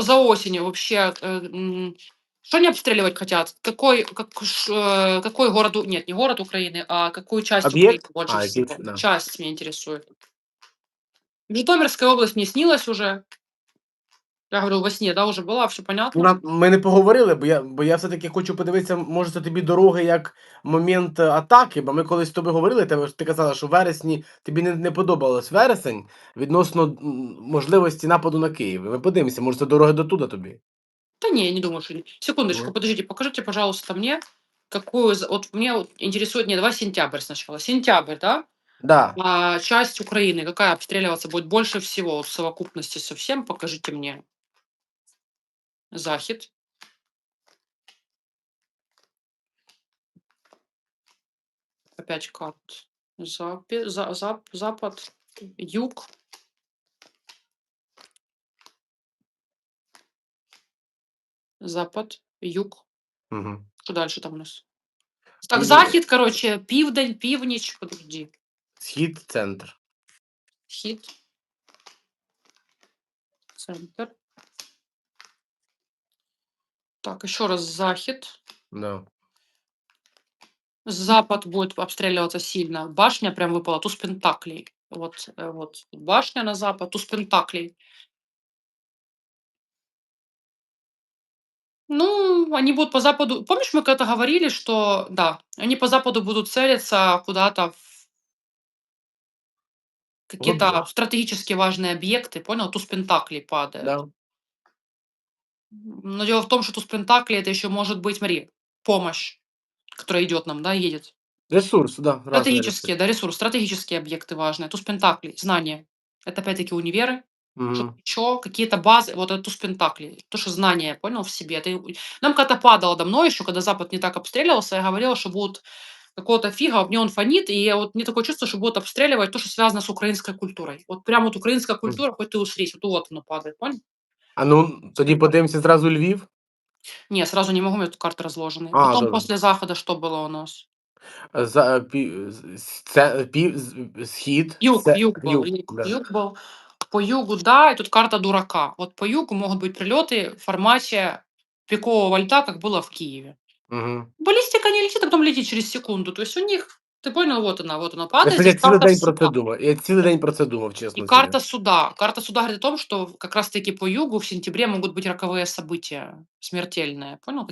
за осенью вообще, э, м, что они обстреливать хотят? Какой, как, ш, э, какой город, У- нет, не город Украины, а какую часть Украины Объект? больше А, всего? объект, да. Часть меня интересует. Житомирская область мне снилась уже. Я говорю, во сне, да, уже была, все понятно. нам ми не поговорили, бо я бо я все-таки хочу подивитися, може, це тобі дороги як момент е, атаки, бо ми колись з тобою говорили, тебе ти казала, що в вересні тобі не, не подобалось вересень відносно м, можливості нападу на Київ. Ми подивимося, може, це дороги до туди тобі. Да не, я не думаю, что... Секундочку, Ну. подождите, покажите, пожалуйста, мне, какую... за- Вот мне вот интересует, не, давай сентябрь сначала. Сентябрь, да? Да. А часть Украины, какая обстреливаться будет больше всего вот в совокупности со всем, покажите мне. Захід. Опять карт. Запи, за, зап, запад, юг. Запад, юг. Угу. Що далі там у нас? Так, захід, коротше, південь, північ, подожди. Схід, центр. Схід. Центр. Так, еще раз захід. Да. Запад будет обстреливаться сильно. Башня прям выпала, туз пентаклей. Вот, э, вот башня на запад, туз пентаклей. Ну, они будут по западу. Помнишь, мы когда-то говорили, что да, они по западу будут целиться куда-то в какие-то да. стратегически важные объекты, понял? Туз пентаклей падает. Да. Но дело в том, что туз пентаклей это еще может быть, смотри, помощь, которая идет нам, да, едет. Ресурс, да. Стратегические, да, ресурс, стратегические объекты важные. Туз пентаклей, знания. Это опять-таки универы, Мгм. что какие-то базы, вот это туз пентаклей, то, что знания, понял, в себе. Это и- нам когда-то падало давно еще, когда Запад не так обстреливался, я говорила, что будут какого-то фига, мне он фонит, и я вот мне такое чувство, что будут обстреливать то, что связано с украинской культурой. Вот прям вот украинская культура, хоть ты усрись, вот вот оно падает, понял? А ну, тоді подивимося зразу Львів. Не, сразу не могу, у меня тут карты разложены. А, Потом да. после захода что было у нас? За, пі, з- це, пі, з- схід. Юг, це- юг был, юг, да. юг был. По югу, да, и тут карта дурака. Вот по югу могут быть прилеты в формате пикового льда, как было в Киеве. Угу. Баллистика не летит, а потом летит через секунду. То есть у них, ты понял, вот она, вот она Я, падает. кстати, здесь цілий карта день про це суда. думав. Я цілий день про це думав, чесно. И тобі. карта суда. Карта суда говорит о том, что как раз-таки по югу в сентябре могут быть роковые события смертельные. Понял?